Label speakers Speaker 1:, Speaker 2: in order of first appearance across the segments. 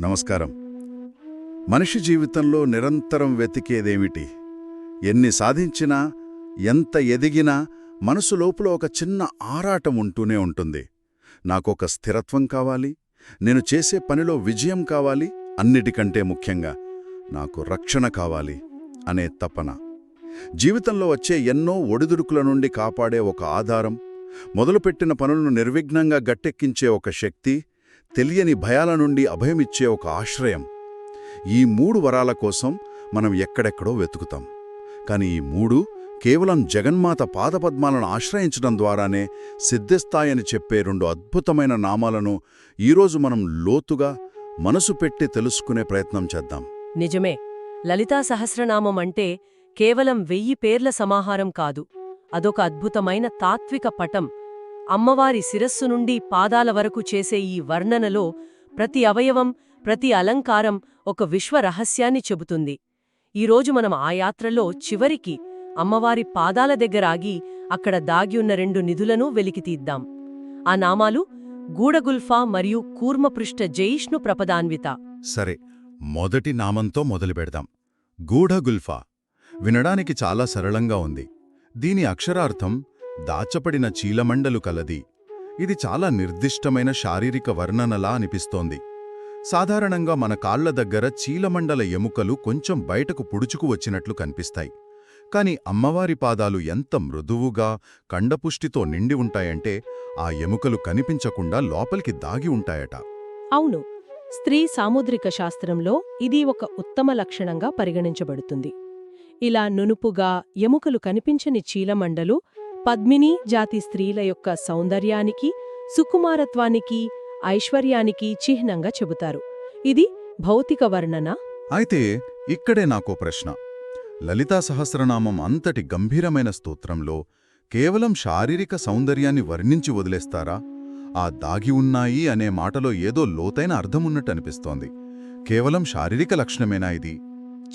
Speaker 1: నమస్కారం. మనిషి జీవితంలో నిరంతరం వెతికేదేమిటి? ఎన్ని సాధించినా ఎంత ఎదిగినా మనసు లోపల ఒక చిన్న ఆరాటం ఉంటూనే ఉంటుంది. నాకొక స్థిరత్వం కావాలి నేను చేసే పనిలో విజయం కావాలి అన్నిటికంటే ముఖ్యంగా నాకు రక్షణ కావాలి అనే తపన. జీవితంలో వచ్చే ఎన్నో ఒడిదుడుకుల నుండి కాపాడే ఒక ఆధారం మొదలుపెట్టిన పనులను నిర్విఘ్నంగా గట్టెక్కించే ఒక శక్తి తెలియని భయాల నుండి అభయమిచ్చే ఒక ఆశ్రయం. ఈ మూడు వరాల కోసం మనం ఎక్కడెక్కడో వెతుకుతాం. కాని ఈ మూడు కేవలం జగన్మాత పాదపద్మాలను ఆశ్రయించడం ద్వారానే సిద్ధిస్తాయని చెప్పే రెండు అద్భుతమైన నామాలను ఈరోజు మనం లోతుగా మనసు పెట్టి తెలుసుకునే ప్రయత్నం చేద్దాం.
Speaker 2: నిజమే. లలితా సహస్రనామం అంటే కేవలం వెయ్యి పేర్ల సమాహారం కాదు. అదొక అద్భుతమైన తాత్విక పటం. అమ్మవారి శిరస్సు నుండి పాదాల వరకు చేసే ఈ వర్ణనలో ప్రతి అవయవం ప్రతి అలంకారం ఒక విశ్వ రహస్యాన్ని చెబుతుంది. ఈరోజు మనం ఆ యాత్రలో చివరికి అమ్మవారి పాదాల దగ్గరాగి అక్కడ దాగియున్న రెండు నిధులను వెలికితీద్దాం ఆ నామాలు గూడగుల్ఫా మరియు కూర్మపృష్ఠ జయిష్ణు ప్రపదాన్విత.
Speaker 1: సరే మొదటి నామంతో మొదలుపెడదాం గూఢగుల్ఫా వినడానికి చాలా సరళంగా ఉంది. దీని అక్షరార్థం దాచపడిన చీలమండలు కలది. ఇది చాలా నిర్దిష్టమైన శారీరక వర్ణనలా అనిపిస్తోంది. సాధారణంగా మన కాళ్ళ దగ్గర చీలమండల ఎముకలు కొంచెం బయటకు పుడుచుకు వచ్చినట్లు కనిపిస్తాయి. కాని అమ్మవారి పాదాలు ఎంత మృదువుగా కండపుష్టితో నిండి ఉంటాయంటే ఆ ఎముకలు కనిపించకుండా లోపలికి దాగి ఉంటాయట.
Speaker 3: అవును స్త్రీ సాముద్రిక శాస్త్రంలో ఇది ఒక ఉత్తమ లక్షణంగా పరిగణించబడుతుంది. ఇలా నునుపుగా ఎముకలు కనిపించని చీలమండలు పద్మిని జాతి స్త్రీల యొక్క సౌందర్యానికి సుకుమారత్వానికి ఐశ్వర్యానికి చిహ్నంగా చెబుతారు. ఇది భౌతిక వర్ణన.
Speaker 1: అయితే ఇక్కడే నాకో ప్రశ్న. లలితా సహస్రనామం అంతటి గంభీరమైన స్తోత్రంలో కేవలం శారీరక సౌందర్యాన్ని వర్ణించి వదిలేస్తారా? ఆ దాగి ఉన్నాయి అనే మాటలో ఏదో లోతైన అర్థమున్నట్టనిపిస్తోంది కేవలం శారీరక లక్షణమేనా ఇది?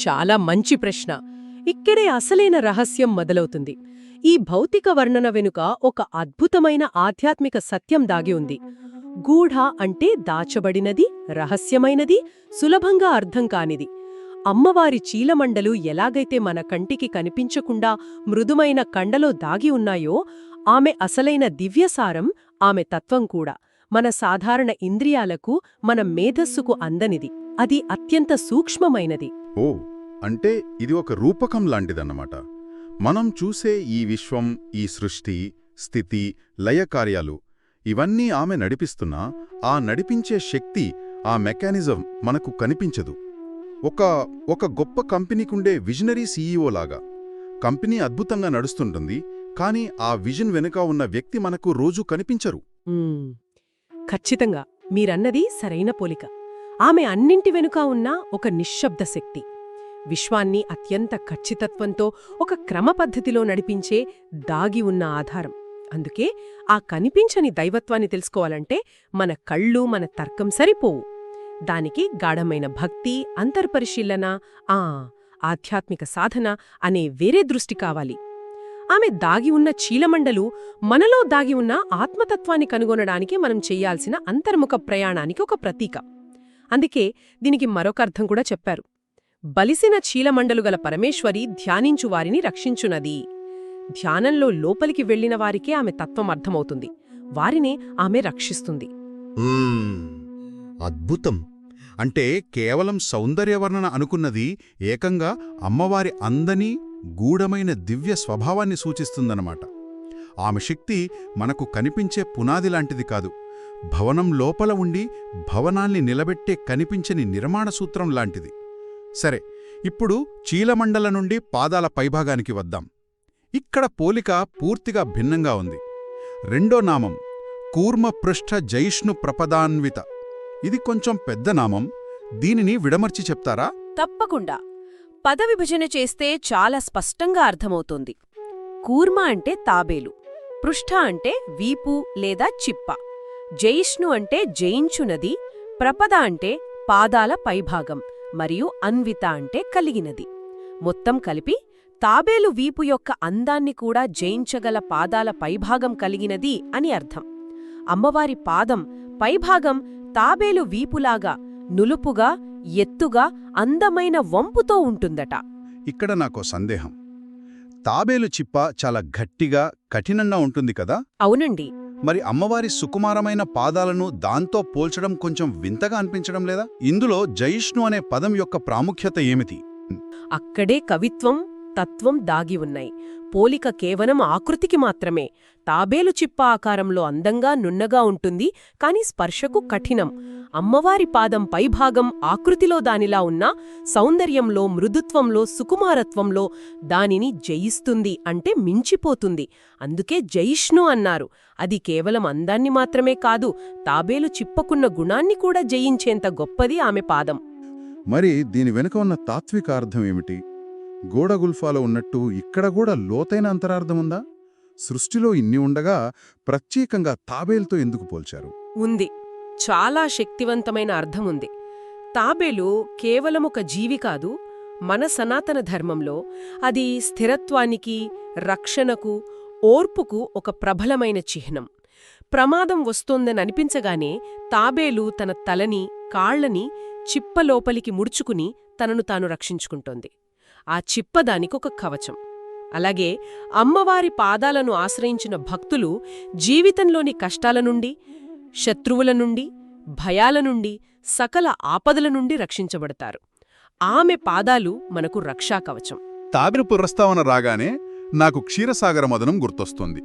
Speaker 3: చాలా మంచి ప్రశ్న. ఇక్కడే అసలైన రహస్యం మొదలవుతుంది. ఈ భౌతిక వర్ణన వెనుక ఒక అద్భుతమైన ఆధ్యాత్మిక సత్యం దాగి ఉంది. గూఢ అంటే దాచబడినది రహస్యమైనది సులభంగా అర్థం కానిది. అమ్మవారి చీలమండలు ఎలాగైతే మన కంటికి కనిపించకుండా మృదుమైన కండలో దాగి ఉన్నాయో ఆమె అసలైన దివ్యసారం ఆమె తత్వం కూడా మన సాధారణ ఇంద్రియాలకు మన మేధస్సుకు అందనిది. అది అత్యంత సూక్ష్మమైనది.
Speaker 1: ఓ అంటే ఇది ఒక రూపకం లాంటిదన్నమాట. మనం చూసే ఈ విశ్వం ఈ సృష్టి స్థితి లయకార్యాలు ఇవన్నీ ఆమె నడిపిస్తున్నా ఆ నడిపించే శక్తి ఆ మెకానిజం మనకు కనిపించదు. ఒక ఒక గొప్ప కంపెనీకుండే విజనరీ సీఈఓ లాగా. కంపెనీ అద్భుతంగా నడుస్తుంటుంది కానీ ఆ విజన్ వెనుక ఉన్న వ్యక్తి మనకు రోజూ కనిపించరు.
Speaker 3: ఖచ్చితంగా మీరన్నది సరైన పోలిక. ఆమె అన్నింటి వెనుక ఉన్న ఒక నిశ్శబ్ద శక్తి. విశ్వాన్ని అత్యంత ఖచ్చితత్వంతో ఒక క్రమపద్ధతిలో నడిపించే దాగి ఉన్న ఆధారం. అందుకే ఆ కనిపించని దైవత్వాన్ని తెలుసుకోవాలంటే మన కళ్ళు మన తర్కం సరిపోవు. దానికి గాఢమైన భక్తి అంతర్పరిశీలన ఆ ఆధ్యాత్మిక సాధన అనే వేరే దృష్టి కావాలి. ఆమె దాగి ఉన్న చీలమండలు మనలో దాగి ఉన్న ఆత్మతత్వాన్ని కనుగొనడానికి మనం చెయ్యాల్సిన అంతర్ముఖ ప్రయాణానికి ఒక ప్రతీక. అందుకే దీనికి మరొక అర్థం కూడా చెప్పారు. బలిసిన చీలమండలుగల పరమేశ్వరి ధ్యానించు వారిని రక్షించునది. ధ్యానంలో లోపలికి వెళ్ళిన వారికే ఆమె తత్వం అర్థమవుతుంది. వారినే ఆమె రక్షిస్తుంది.
Speaker 1: అద్భుతం. అంటే కేవలం సౌందర్యవర్ణన అనుకున్నది ఏకంగా అమ్మవారి అందని గూఢమైన దివ్య స్వభావాన్ని సూచిస్తుందన్నమాట. ఆమె శక్తి మనకు కనిపించే పునాది లాంటిది కాదు. భవనం లోపల ఉండి భవనాల్ని నిలబెట్టే కనిపించని నిర్మాణ సూత్రం లాంటిది. సరే ఇప్పుడు చీలమండల నుండి పాదాల పైభాగానికి వద్దాం. ఇక్కడ పోలిక పూర్తిగా భిన్నంగా ఉంది. రెండో నామం కూర్మ పృష్ఠ జైష్ణు ప్రపదాన్విత. ఇది కొంచెం పెద్ద నామం. దీనిని విడమర్చి చెప్తారా?
Speaker 2: తప్పకుండా. పదవిభజన చేస్తే చాలా స్పష్టంగా అర్థమవుతుంది. కూర్మ అంటే తాబేలు పృష్ఠ అంటే వీపు లేదా చిప్ప జైష్ణు అంటే జయించునది ప్రపద అంటే పాదాల పైభాగం. మరియు అన్విత అంటే కలిగినది. మొత్తం కలిపి తాబేలు వీపు యొక్క అందాన్ని కూడా జయించగల పాదాల పైభాగం కలిగినది అని అర్థం. అమ్మవారి పాదం పైభాగం తాబేలు వీపులాగా
Speaker 3: నులుపుగా ఎత్తుగా అందమైన వంపుతో ఉంటుందట.
Speaker 1: ఇక్కడ నాకో సందేహం. తాబేలు చిప్ప చాలా గట్టిగా కఠినంగా ఉంటుంది కదా?
Speaker 3: అవునండి.
Speaker 1: మరి అమ్మవారి సుకుమారమైన పాదాలను దాంతో పోల్చడం కొంచెం వింతగా అనిపించడం లేదా? ఇందులో జయిష్ణు అనే పదం యొక్క ప్రాముఖ్యత ఏమిటి?
Speaker 3: అక్కడే కవిత్వం తత్వం దాగి ఉన్నాయి. పోలిక కేవలం ఆకృతికి మాత్రమే. తాబేలు చిప్ప ఆకారంలో అందంగా నున్నగా ఉంటుంది కాని స్పర్శకు కఠినం. అమ్మవారి పాదం పైభాగం ఆకృతిలో దానిలా ఉన్నా సౌందర్యంలో మృదుత్వంలో సుకుమారత్వంలో దానిని జయిస్తుంది అంటే మించిపోతుంది. అందుకే జయిష్ణు అన్నారు. అది కేవలం అందాన్ని మాత్రమే కాదు తాబేలు చిప్పకున్న గుణాన్ని కూడా జయించేంత గొప్పది ఆమె పాదం.
Speaker 1: మరి దీని వెనుక ఉన్న తాత్విక అర్థం ఏమిటి? గోడగుల్ఫాలో ఉన్నట్టు ఇక్కడ కూడా లోతైన అంతరార్థం ఉందా? సృష్టిలో ఇన్ని ఉండగా ప్రత్యేకంగా తాబేలుతో ఎందుకు పోల్చారు?
Speaker 3: ఉంది. చాలా శక్తివంతమైన అర్థం ఉంది తాబేలు కేవలం ఒక జీవి కాదు మన సనాతన ధర్మంలో అది స్థిరత్వానికి రక్షణకు ఓర్పుకు ఒక ప్రబలమైన చిహ్నం. ప్రమాదం వస్తోందని అనిపించగానే తాబేలు తన తలని కాళ్ళని చిప్పలోపలికి ముడుచుకుని తనను తాను రక్షించుకుంటోంది. ఆ చిప్ప దానికొక కవచం. అలాగే అమ్మవారి పాదాలను ఆశ్రయించిన భక్తులు జీవితంలోని కష్టాల నుండి శత్రువుల నుండి భయాల నుండి సకల ఆపదల నుండి రక్షించబడతారు. ఆమె పాదాలు మనకు రక్షాకవచం
Speaker 1: తాబేలు పురస్తావన రాగానే నాకు క్షీరసాగర మదనం గుర్తొస్తుంది.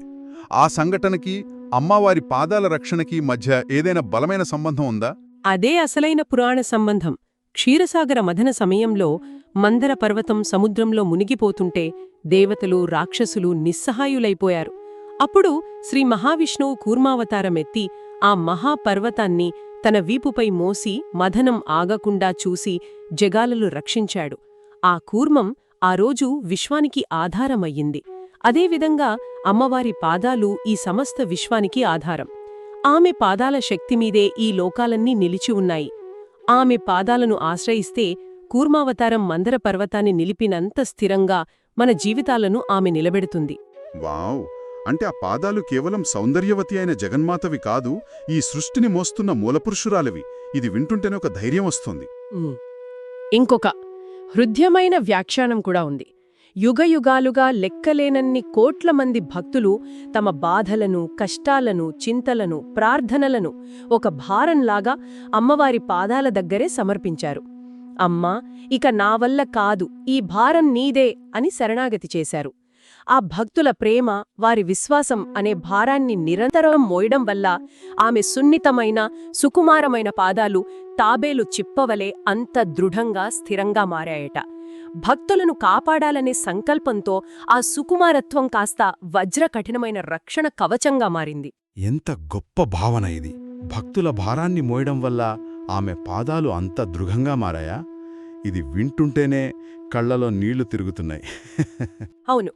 Speaker 1: ఆ సంఘటనకి అమ్మవారి పాదాల రక్షణకి మధ్య ఏదైనా బలమైన సంబంధం ఉందా?
Speaker 3: అదే అసలైన పురాణ సంబంధం. క్షీరసాగర మథన సమయంలో మందర పర్వతం సముద్రంలో మునిగిపోతుంటే దేవతలు రాక్షసులు నిస్సహాయులైపోయారు. అప్పుడు శ్రీ మహావిష్ణువు కూర్మావతారమెత్తి ఆ మహాపర్వతాన్ని తన వీపుపై మోసి మధనం ఆగకుండా చూసి జగాలలు రక్షించాడు. ఆ కూర్మం ఆ రోజు విశ్వానికి ఆధారమయ్యింది. అదేవిధంగా అమ్మవారి పాదాలు ఈ సమస్త విశ్వానికి ఆధారం. ఆమె పాదాల శక్తిమీదే ఈ లోకాలన్నీ నిలిచి ఉన్నాయి. ఆమె పాదాలను ఆశ్రయిస్తే కూర్మావతారం మందర పర్వతాన్ని నిలిపినంత స్థిరంగా మన జీవితాలను ఆమె నిలబెడుతుంది.
Speaker 1: వావ్! అంటే ఆ పాదాలు కేవలం సౌందర్యవతి అయిన జగన్మాతవి కాదు ఈ సృష్టిని మోస్తున్న మూలపురుషురాలివి. ఇది వింటుంటేనే ఒక ధైర్యం వస్తుంది.
Speaker 3: ఇంకొక హృద్యమైన వ్యాఖ్యానం కూడా ఉంది. యుగయుగాలుగా లెక్కలేనన్ని కోట్ల మంది భక్తులు తమ బాధలను కష్టాలను చింతలను ప్రార్థనలను ఒక భారంలాగా అమ్మవారి పాదాల దగ్గరే సమర్పించారు. అమ్మా ఇక నా వల్ల కాదు ఈ భారం నీదే అని శరణాగతి చేశారు. ఆ భక్తుల ప్రేమ వారి విశ్వాసం అనే భారాన్ని నిరంతరం మోయడం వల్ల ఆమె సున్నితమైన సుకుమారమైన పాదాలు తాబేలు చిప్పవలే అంత దృఢంగా స్థిరంగా మారాయట. భక్తులను కాపాడాలనే సంకల్పంతో ఆ సుకుమారత్వం కాస్త వజ్ర కఠినమైన రక్షణ కవచంగా మారింది.
Speaker 1: ఎంత గొప్ప భావన ఇది. భక్తుల భారాన్ని మోయడం వల్ల ఆమె పాదాలు అంత దృఢంగా మారాయా? ఇది వింటుంటేనే కళ్ళలో నీళ్ళు తిరుగుతున్నాయి.
Speaker 3: అవును.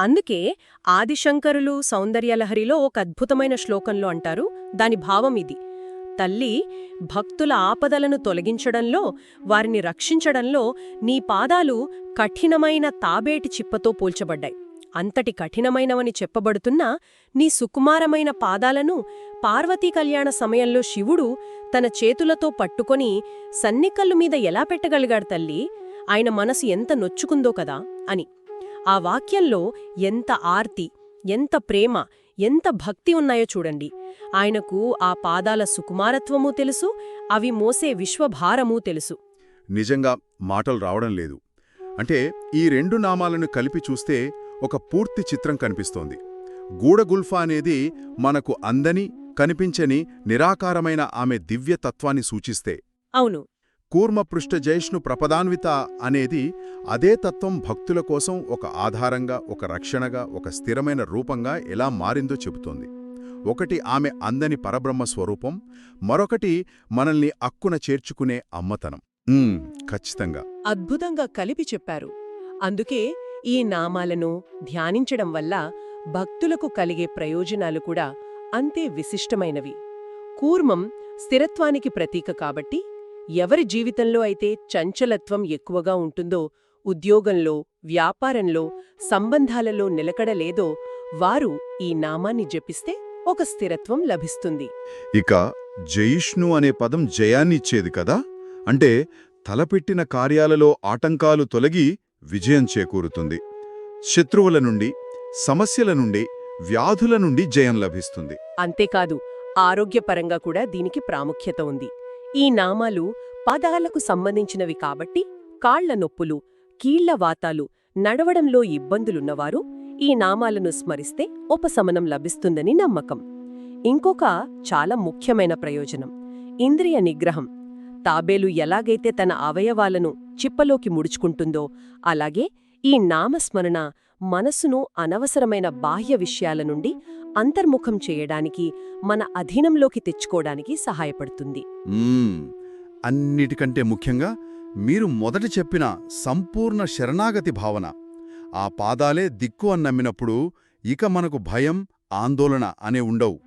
Speaker 3: అందుకే ఆదిశంకరులు సౌందర్యలహరిలో ఒక అద్భుతమైన శ్లోకంలో అంటారు. దాని భావం ఇది. తల్లి భక్తుల ఆపదలను తొలగించడంలో వారిని రక్షించడంలో నీ పాదాలు కఠినమైన తాబేటి చిప్పతో పోల్చబడ్డాయి. అంతటి కఠినమైనవని చెప్పబడుతున్నా నీ సుకుమారమైన పాదాలను పార్వతీ కళ్యాణ సమయంలో శివుడు తన చేతులతో పట్టుకొని సన్నికల్లు మీద ఎలా పెట్టగలిగాడు తల్లి? ఆయన మనసు ఎంత నొచ్చుకుందో కదా అని. ఆ వాక్యంలో ఎంత ఆర్తి ఎంత ప్రేమ ఎంత భక్తి ఉన్నాయో చూడండి. ఆయనకు ఆ పాదాల సుకుమారత్వమూ తెలుసు అవి మోసే విశ్వభారమూ తెలుసు.
Speaker 1: నిజంగా మాటలు రావడం లేదు. అంటే ఈ రెండు నామాలను కలిపి చూస్తే ఒక పూర్తి చిత్రం కనిపిస్తోంది. గూడగుల్ఫా అనేది మనకు అందని కనిపించని నిరాకారమైన ఆమె దివ్యతత్వాన్ని సూచిస్తే.
Speaker 3: అవును.
Speaker 1: కూర్మపృష్ఠ జైష్ణు ప్రపదాన్విత అనేది అదే తత్వం భక్తుల కోసం ఒక ఆధారంగా ఒక రక్షణగా ఒక స్థిరమైన రూపంగా ఎలా మారిందో చెబుతోంది. ఒకటి ఆమె అందని పరబ్రహ్మ స్వరూపం మరొకటి మనల్ని అక్కున చేర్చుకునే అమ్మతనం. ఖచ్చితంగా.
Speaker 3: అద్భుతంగా కలిపి చెప్పారు. అందుకే ఈ నామాలను ధ్యానించడం వల్ల భక్తులకు కలిగే ప్రయోజనాలు కూడా అంతే విశిష్టమైనవి. కూర్మం స్థిరత్వానికి ప్రతీక కాబట్టి ఎవరి జీవితంలో అయితే చంచలత్వం ఎక్కువగా ఉంటుందో ఉద్యోగంలో వ్యాపారంలో సంబంధాలలో నిలకడలేదో వారు ఈ నామాన్ని జపిస్తే ఒక స్థిరత్వం లభిస్తుంది.
Speaker 1: ఇక జయిష్ణు అనే పదం జయాన్నిచ్చేది కదా? అంటే తలపెట్టిన కార్యాలలో ఆటంకాలు తొలగి విజయం చేకూరుతుంది. శత్రువుల నుండి సమస్యల నుండి వ్యాధుల నుండి జయం లభిస్తుంది.
Speaker 3: అంతేకాదు ఆరోగ్యపరంగా కూడా దీనికి ప్రాముఖ్యత ఉంది. ఈ నామాలు పాదాలకు సంబంధించినవి కాబట్టి కాళ్ళ నొప్పులు కీళ్ళ వాతాలు నడవడంలో ఇబ్బందులున్నవారు ఈ నామాలను స్మరిస్తే ఉపశమనం లభిస్తుందని నమ్మకం. ఇంకొక చాలా ముఖ్యమైన ప్రయోజనం ఇంద్రియ నిగ్రహం. తాబేలు ఎలాగైతే తన అవయవాలను చిప్పలోకి ముడుచుకుంటుందో అలాగే ఈ నామస్మరణ మనసును అనవసరమైన బాహ్య విషయాల నుండి అంతర్ముఖం చేయడానికి మన అధీనంలోకి తెచ్చుకోవడానికి సహాయపడుతుంది.
Speaker 1: అన్నిటికంటే ముఖ్యంగా మీరు మొదట చెప్పిన సంపూర్ణ శరణాగతి భావన. ఆ పాదాలే దిక్కు అని నమ్మినప్పుడు ఇక మనకు భయం ఆందోళన అనే ఉండవు.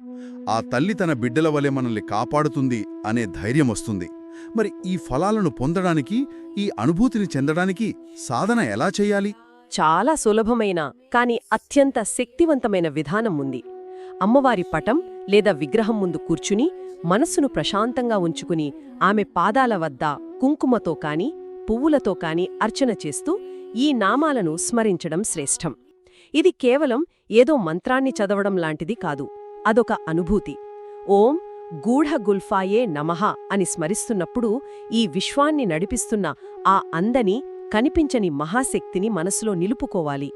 Speaker 1: ఆ తల్లి తన బిడ్డల వలె మనల్ని కాపాడుతుంది అనే ధైర్యం వస్తుంది. మరి ఈ ఫలాలను పొందడానికి ఈ అనుభూతిని చెందడానికి సాధన ఎలా చెయ్యాలి
Speaker 3: చాలా సులభమైన కాని అత్యంత శక్తివంతమైన విధానం ఉంది. అమ్మవారి పటం లేదా విగ్రహం ముందు కూర్చుని మనస్సును ప్రశాంతంగా ఉంచుకుని ఆమె పాదాల వద్ద కుంకుమతో కాని పువ్వులతో కాని అర్చన చేస్తూ ఈ నామాలను స్మరించడం శ్రేష్టం. ఇది కేవలం ఏదో మంత్రాన్ని చదవడం లాంటిది కాదు అదొక అనుభూతి. ఓం గూఢ గుల్ఫాయే నమః అని స్మరిస్తున్నప్పుడు ఈ విశ్వాన్ని నడిపిస్తున్న ఆ అందని కనిపించని మహాశక్తిని మనసులో నిలుపుకోవాలి.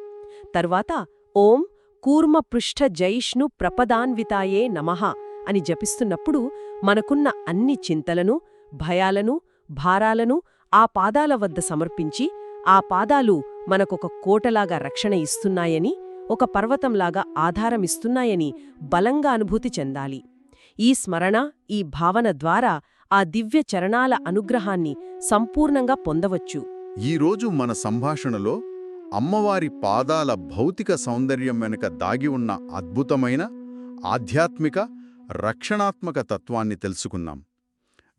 Speaker 3: తర్వాత ఓం కూర్మపృష్ఠ జైష్ణు ప్రపదాన్వితాయే నమః అని జపిస్తున్నప్పుడు మనకున్న అన్ని చింతలను భయాలను భారాలను ఆ పాదాల వద్ద సమర్పించి ఆ పాదాలు మనకొక కోటలాగా రక్షణ ఇస్తున్నాయని ఒక పర్వతంలాగా ఆధారమిస్తున్నాయని బలంగా అనుభూతి చెందాలి. ఈ స్మరణ ఈ భావన ద్వారా ఆ దివ్య చరణాల అనుగ్రహాన్ని సంపూర్ణంగా పొందవచ్చు.
Speaker 1: ఈరోజు మన సంభాషణలో అమ్మవారి పాదాల భౌతిక సౌందర్యం వెనుక దాగి ఉన్న అద్భుతమైన ఆధ్యాత్మిక రక్షణాత్మక తత్వాన్ని తెలుసుకున్నాం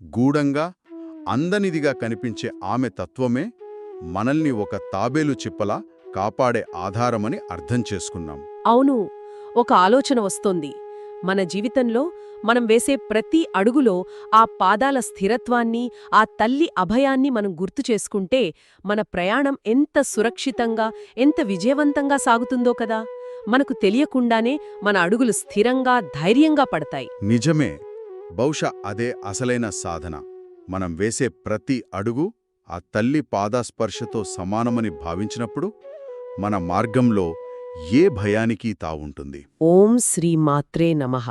Speaker 1: గూఢంగా అందనిదిగా కనిపించే ఆమె తత్వమే మనల్ని ఒక తాబేలు చిప్పలా కాపాడే ఆధారమని అర్థం చేసుకున్నాం.
Speaker 3: అవును ఒక ఆలోచన వస్తోంది. మన జీవితంలో మనం వేసే ప్రతి అడుగులో ఆ పాదాల స్థిరత్వాన్ని ఆ తల్లి అభయాన్ని మనం గుర్తు చేసుకుంటే మన ప్రయాణం ఎంత సురక్షితంగా ఎంత విజయవంతంగా సాగుతుందో కదా! మనకు తెలియకుండానే మన అడుగులు స్థిరంగా ధైర్యంగా పడతాయి.
Speaker 1: నిజమే. బహుశా అదే అసలైన సాధన. మనం వేసే ప్రతి అడుగు ఆ తల్లి పాదాస్పర్శతో సమానమని భావించినప్పుడు మన మార్గంలో ఏ భయానికి తావుంటుంది.
Speaker 3: ఓం శ్రీ మాత్రే నమః.